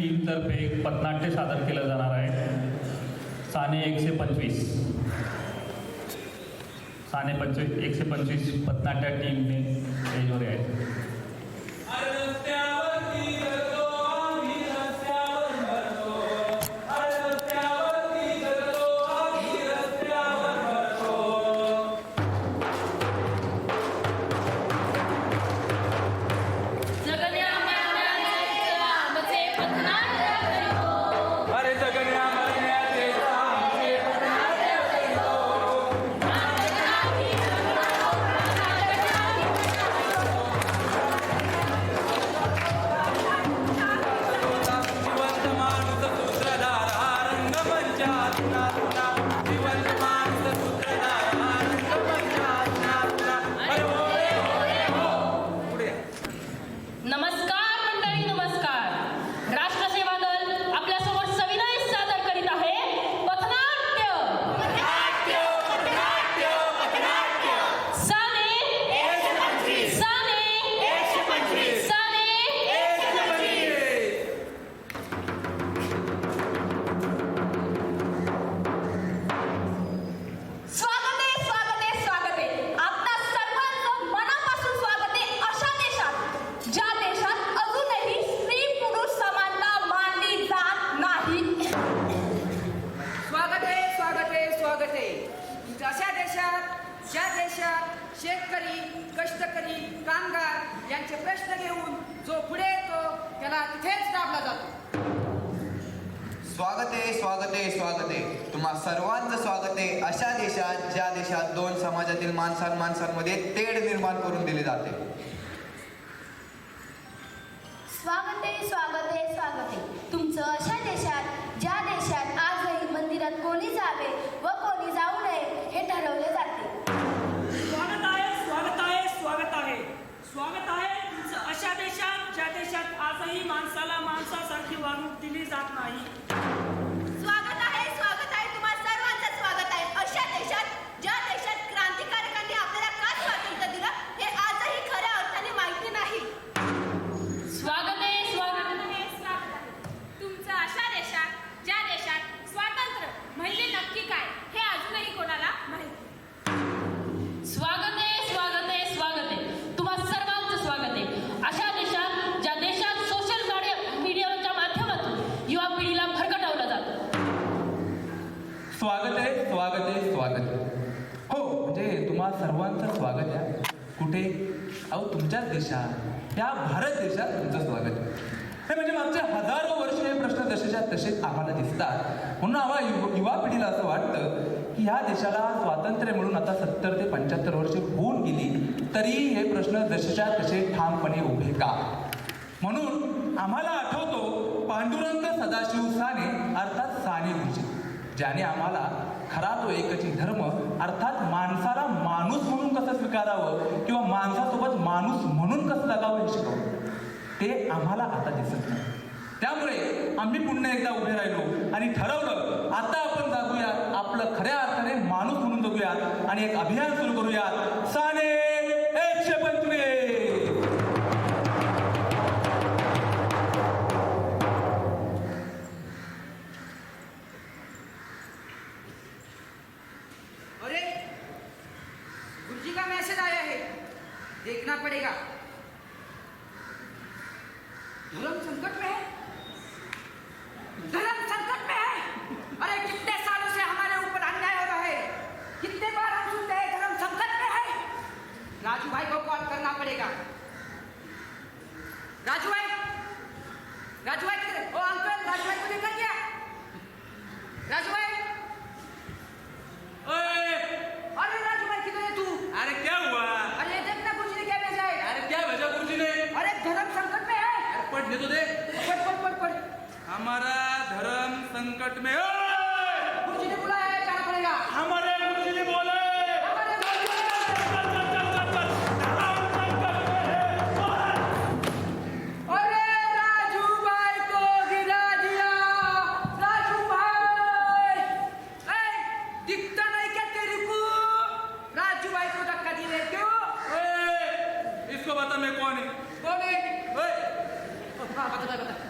टीमतर्फे एक पथनाट्य सादर केलं जाणार आहे. साने एकशे पंचवीस. साने पंचवीस एकशे पंचवीस पथनाट्य टीमने स्टेजवर यायचं. なっ कामगार यांचे प्रश्न घेऊन जो पुढे येतो त्याला तिथेच दाबला जातो. स्वागत आहे स्वागत आहे स्वागत आहे. तुम्हा सर्वांचं स्वागत आहे. अशा देशात ज्या देशात दोन समाजातील माणसां माणसांमध्ये तेढ निर्माण करून दिली जाते. स्वागत आहे स्वागत आहे स्वागत माणसाला माणसासारखी वागणूक दिली जात नाही. त्या भारत देशात तुमचं स्वागत. हे म्हणजे मागचे हजारो वर्ष हे प्रश्न जसेच्या तसेच आम्हाला दिसतात. म्हणून आम्हा युव युवा पिढीला असं वाटतं की ह्या देशाला स्वातंत्र्य मिळून आता सत्तर ते पंच्याहत्तर वर्ष होऊन गेली तरी हे प्रश्न जसेच्या तसे ठामपणे उभे का? म्हणून आम्हाला आठवतो पांडुरंग सदाशिव साने ज्याने आम्हाला खरा तो एकची धर्म अर्थात माणसाला माणूस म्हणून कसं स्वीकारावं किंवा माणसासोबत माणूस म्हणून कसं जगावं हे शिकवलं? ते आम्हाला आता दिसत नाही. त्यामुळे आम्ही पुन्हा एकदा उभे राहिलो आणि ठरवलं आता आपण जागूयात आपलं खऱ्या अर्थाने माणूस म्हणून जगूयात आणि एक अभियान सुरू करूयात. साने! राजू भाई को कॉल करना पड़ेगा। राजू भाई राजू भाई किधर है? ओ अंकल राजू भाई को देखा क्या? राजू भाई ओए, अरे राजू भाई किधर है तू? अरे क्या हुआ? अरे देखना कुछ नहीं क्या भेजा है। अरे क्या भेजा गुरुजी ने अरे धर्म संकट में है। अरे पढ़ने तो दे। पढ़ पढ़ पढ़ पढ़। हमारा धर्म संकट में ओए! गुरुजी ने बुलाया है जाना पड़ेगा। हमारे ओए, इसको बता मैं कौन है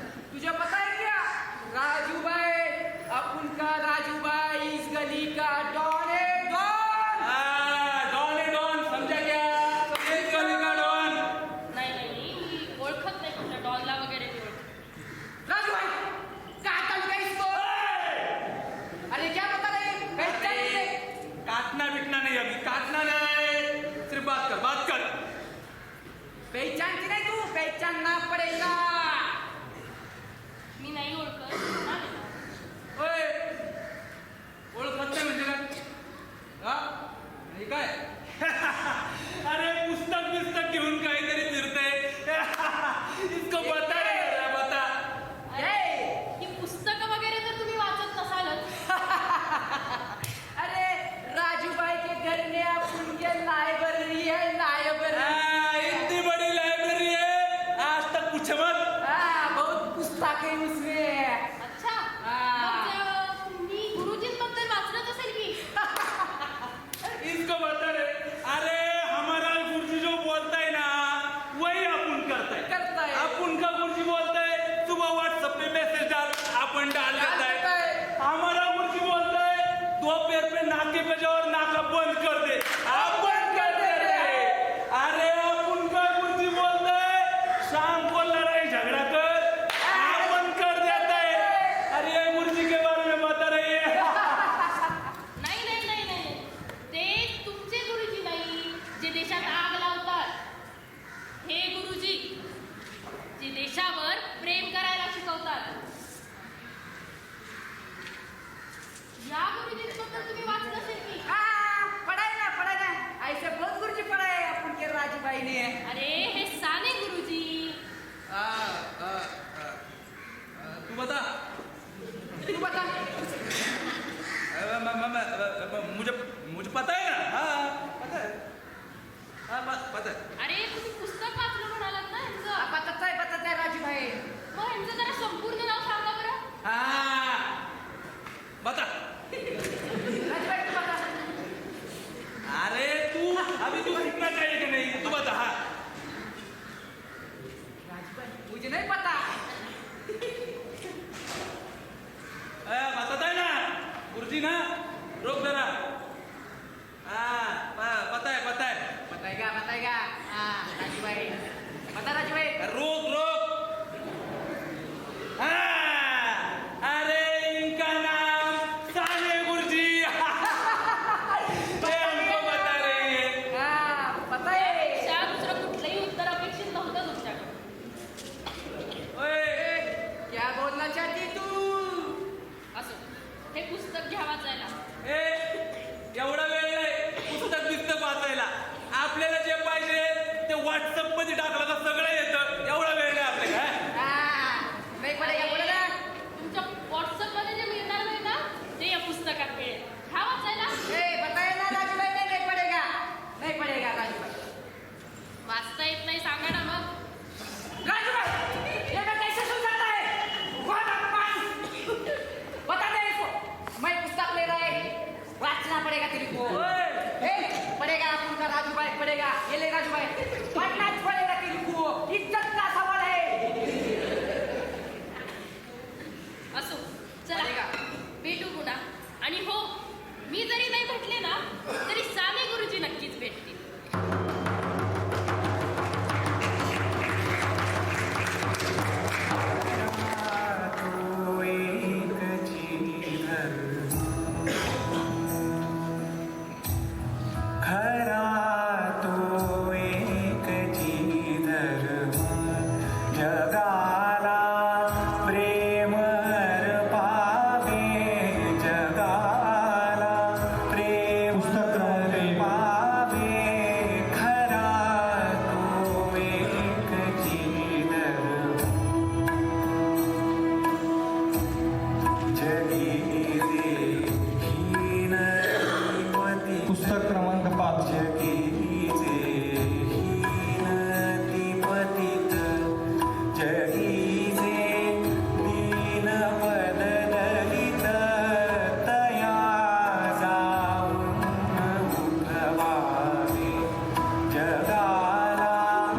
我今天把它。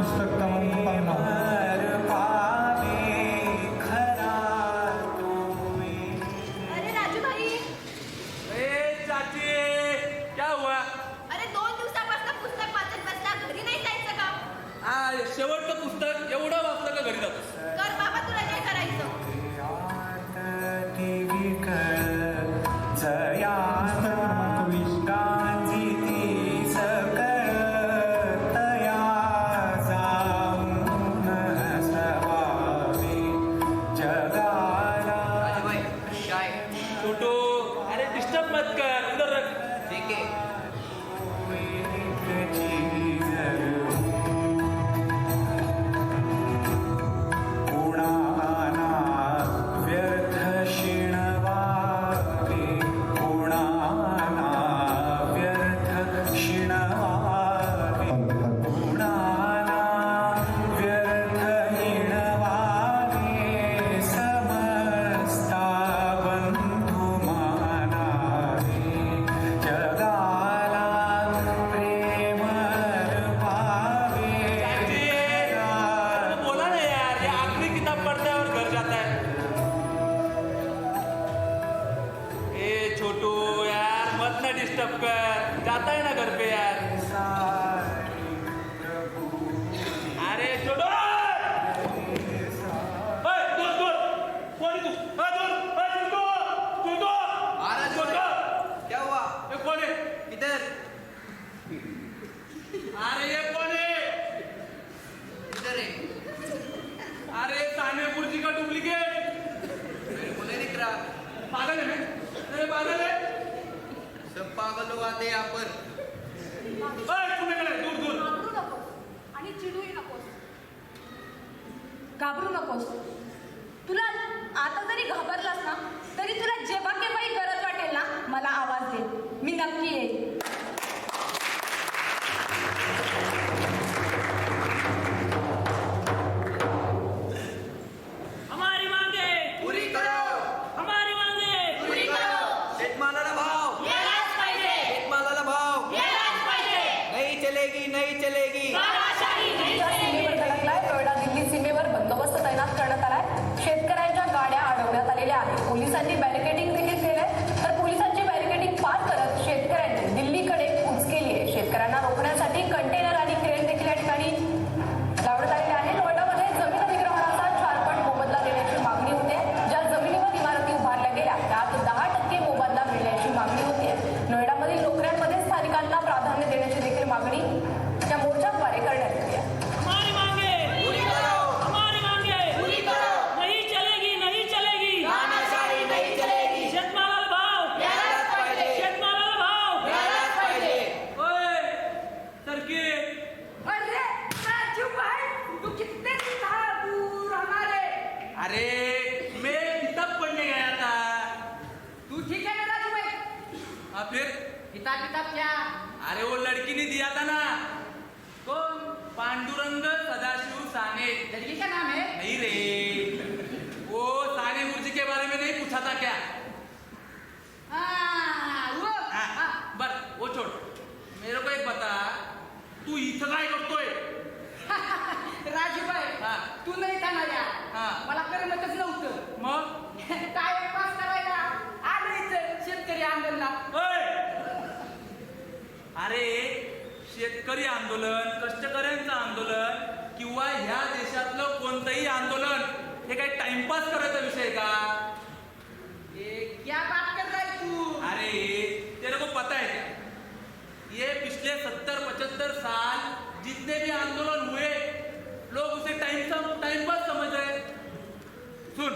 পুস্তক अरे मैं किताब पढ़ने गया था तू ठीक है ना राजू भाई हाँ फिर किताब किताब क्या अरे वो लड़की ने दिया था ना. कौन पांडुरंग सदाशिव साने. लड़की का नाम है? नहीं रे. वो साने गुरुजी के बारे में नहीं पूछा था क्या? हाँ, वो बर वो छोड़। मेरे को एक बता तू इथं काय करतोय। राजू भाई हा. तू नाही था ना हा. मला करमतच नव्हतं. मग? टाइमपास करायला? आलो इथं शेतकरी आंदोलनात! अरे शेतकरी आंदोलन कष्टकऱ्यांचं आंदोलन किंवा ह्या देशातलं कोणतंही आंदोलन हे काही टाइमपास करायचा विषय का? क्या बात कर रहा है तू? अरे तेरे को पता है क्या ये पिछले सत्तर पचहत्तर साल जितने भी आंदोलन हुए लोग उसे टाइम टाइम पास समझ रहे सुन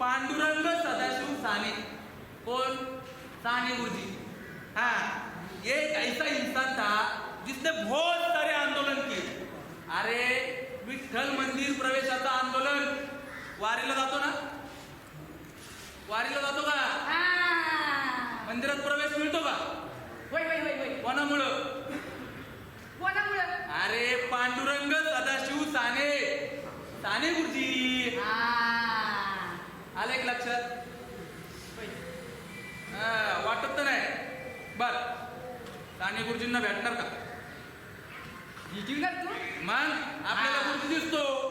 पांडुरंग सदाशिव साने. कौन साने गुरुजी. हाँ. ये एक ऐसा इंसान था जिसने बहुत सारे आंदोलन किए. अरे विठ्ठल मंदिर प्रवेशाचं आंदोलन. वारीला जातो ना? वारीला जातो का? हा. मंदिरात प्रवेश मिळतो का? कोणामुळं? कोणामुळं? अरे पांडुरंग सदाशिव साने. साने गुरुजी. हा. आलं एक लक्षात? हा, वाटत तर नाही बर. साने गुरुजींना भेटणार का? जिंकणार तू. मग आपल्याला. गुरुजी दिसतो.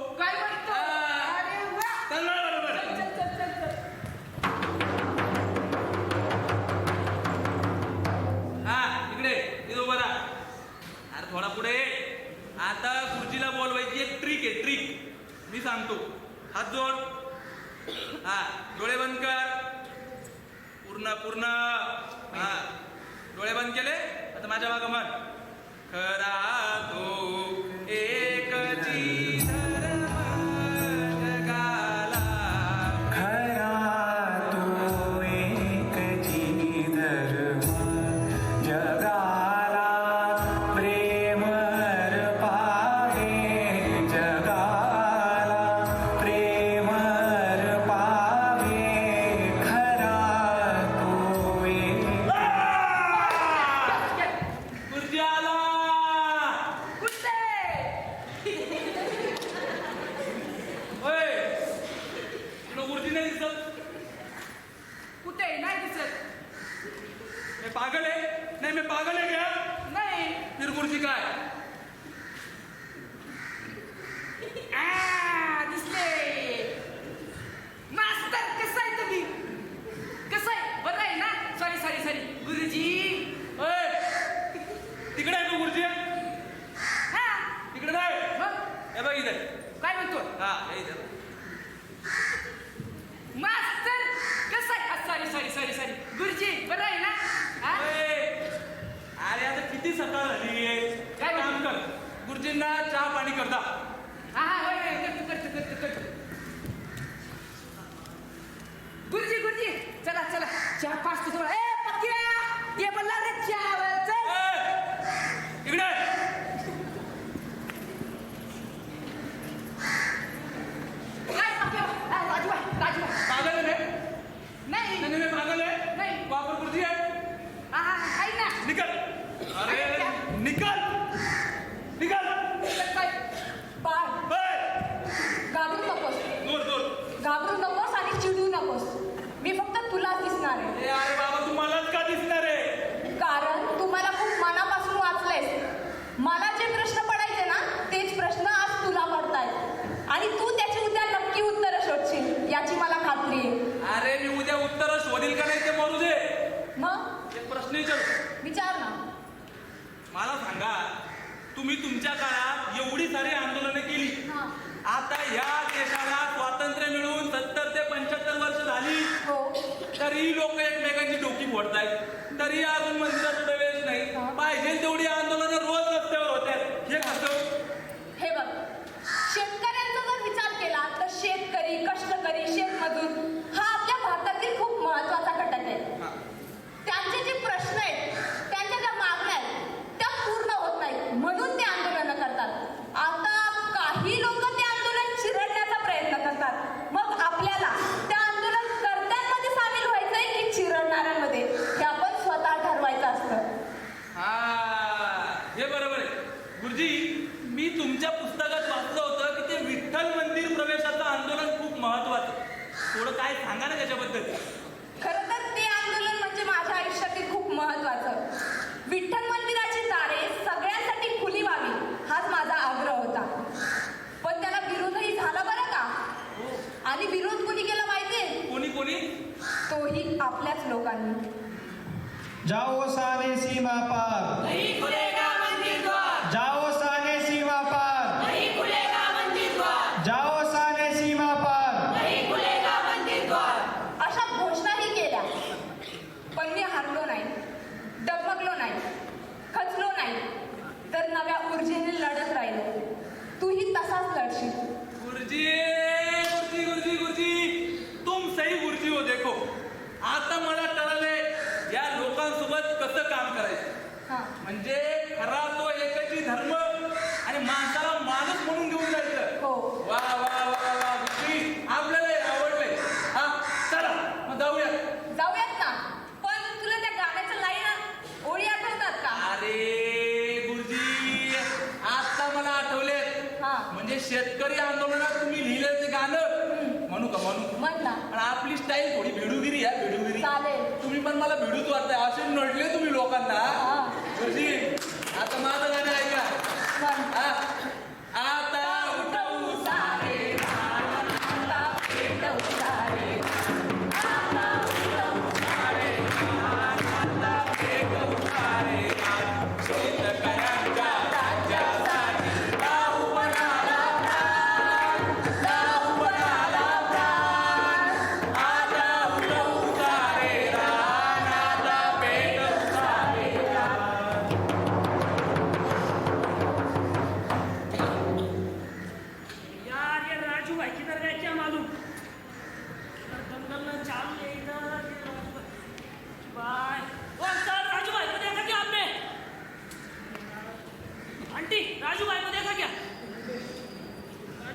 मी सांगतो. हात जोड. हा डोळे बंद कर. पूर्ण पूर्ण. हा डोळे बंद केले. आता माझ्या मागं म्हण. खरा तो ए सॉरी सॉरी गुरुजी बरं आहे ना? हा? अरे आता किती सकाळ झाली? काय काम कर. गुरुजींना चहा पाणी करता. होय गुरुजी गुरुजी चला चला. चहा पाच तो ए पक्या ये बोलला रे चहा इकडे. नाही. पागल आहे वापर कुठे आहे. निकल. अरे निकल. જાઓ સાને સીમા પાર काम करायचं. म्हणजे खरा तो एकची धर्म तुम्हाला भिडूच वाटतंय. असे नडले तुम्ही लोकांना. आता मला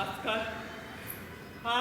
आजकाल हा